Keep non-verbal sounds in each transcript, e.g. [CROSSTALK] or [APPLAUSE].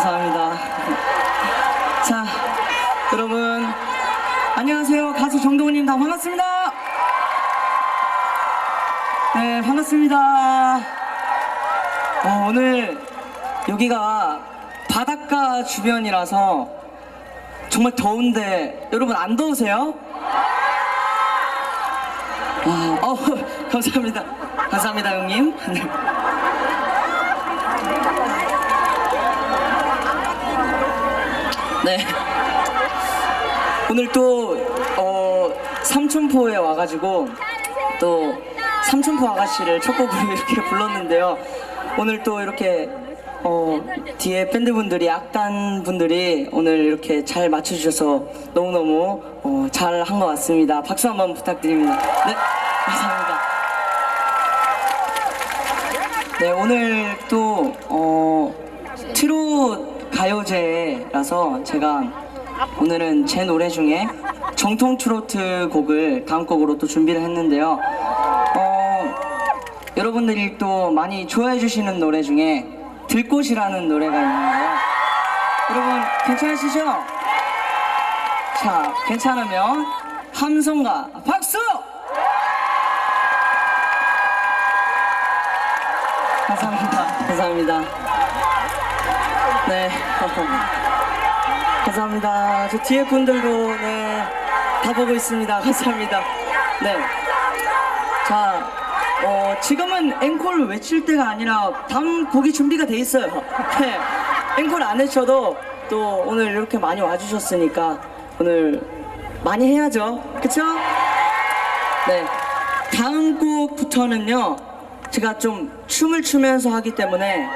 감사합니다. 자, 여러분 안녕하세요. 가수 정동훈님 다 반갑습니다. 네, 반갑습니다. 어, 오늘 여기가 바닷가 주변이라서 정말 더운데 여러분 안 더우세요? 아, 어, [LAUGHS] 감사합니다. 감사합니다, 형님. 네. 네. 오늘 또 어, 삼천포에 와가지고 또 삼천포 아가씨를 첫 곡으로 [LAUGHS] 이렇게 불렀는데요. 오늘 또 이렇게 어, 뒤에 밴드분들이 악단 분들이 오늘 이렇게 잘 맞춰주셔서 너무너무 어, 잘한 것 같습니다. 박수 한번 부탁드립니다. 네, 감사합니다. 네, 오늘 또 가요제라서 제가 오늘은 제 노래 중에 정통 트로트 곡을 다음 곡으로 또 준비를 했는데요. 어, 여러분들이 또 많이 좋아해 주시는 노래 중에 들꽃이라는 노래가 있는데요. 여러분 괜찮으시죠? 자, 괜찮으면 함성과 박수! 감사합니다. 감사합니다. 네. 감사합니다. 저 뒤에 분들도 네. 다 보고 있습니다. [LAUGHS] 감사합니다. 네. 자, 어, 지금은 앵콜을 외칠 때가 아니라 다음 곡이 준비가 돼 있어요. [LAUGHS] 네. 앵콜 안 외쳐도 또 오늘 이렇게 많이 와주셨으니까 오늘 많이 해야죠. 그쵸? 네. 다음 곡부터는요, 제가 좀 춤을 추면서 하기 때문에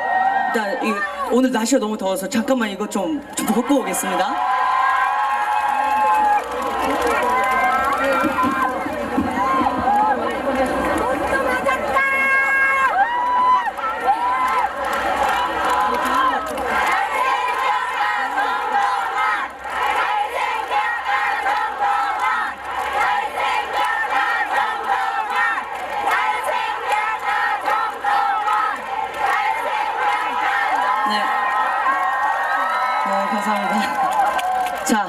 일단 이, 오늘 날씨가 너무 더워서 잠깐만 이거 좀, 좀 벗고 오겠습니다. 네. 네, 감사합니다. 자,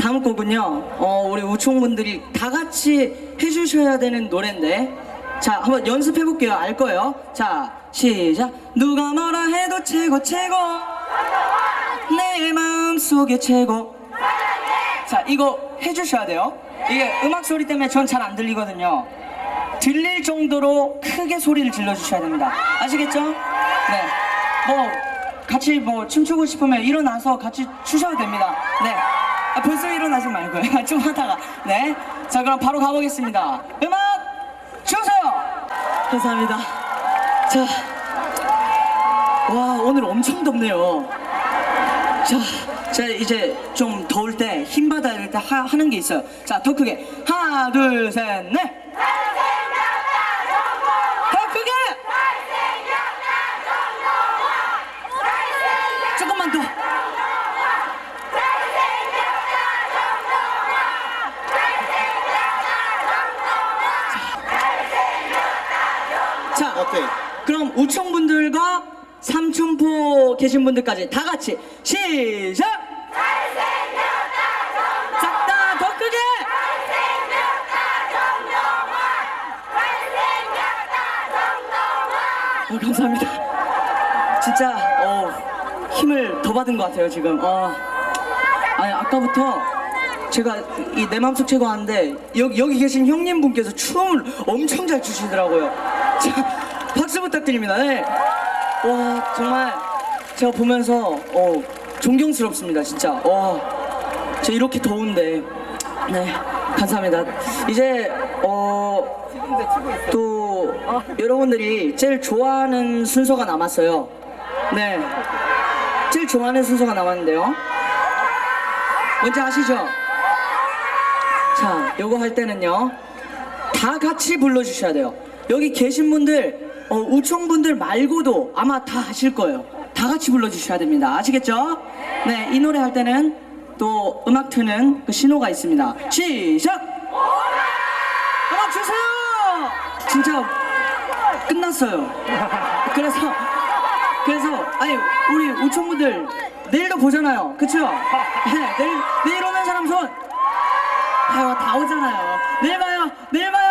다음 곡은요, 어, 우리 우총분들이 다 같이 해주셔야 되는 노래인데, 자, 한번 연습해볼게요. 알 거예요. 자, 시작. 누가 뭐라 해도 최고, 최고. 내 마음 속에 최고. 자, 이거 해주셔야 돼요. 이게 음악 소리 때문에 전 잘 안 들리거든요. 들릴 정도로 크게 소리를 질러주셔야 됩니다. 아시겠죠? 네. 뭐, 같이 뭐 춤추고 싶으면 일어나서 같이 추셔도 됩니다. 네. 아, 벌써 일어나지 말고요. [LAUGHS] 좀 하다가. 네. 자, 그럼 바로 가보겠습니다. 음악 주세요! 감사합니다. 자. 와, 오늘 엄청 덥네요. 자, 제가 이제 좀 더울 때, 힘 받아야 때 하, 하는 게 있어요. 자, 더 크게. 하나, 둘, 셋, 넷! 더 크게! 조금만 더. 자, 어때? 그럼 우청분들과 삼천포 계신 분들까지 다 같이 시작! 작다 더 크게! 어, 감사합니다. 진짜 어, 힘을 더 받은 것 같아요 지금. 어. 아니 아까부터 제가 이 내 맘속 최고 하는데 여기, 여기 계신 형님 분께서 춤을 엄청 잘 추시더라고요. 자, 박수 부탁드립니다. 네. 와 정말 제가 보면서 어, 존경스럽습니다 진짜. 와, 저 이렇게 더운데 네 감사합니다. 이제 어. 또 여러분들이 제일 좋아하는 순서가 남았어요. 네. 제일 좋아하는 순서가 남았는데요. 뭔지 아시죠? 자, 요거 할 때는요. 다 같이 불러주셔야 돼요. 여기 계신 분들, 어, 우청분들 말고도 아마 다 아실 거예요. 다 같이 불러주셔야 됩니다. 아시겠죠? 네, 이 노래 할 때는 또 음악 트는 그 신호가 있습니다. 시작! 음악 주세요! 진짜 끝났어요. 그래서 그래서 아니 우리 우총분들 내일도 보잖아요. 그쵸? 네, 내일 내일 오는 사람 손. 아유 다 오잖아요. 내일 봐요. 내일 봐요.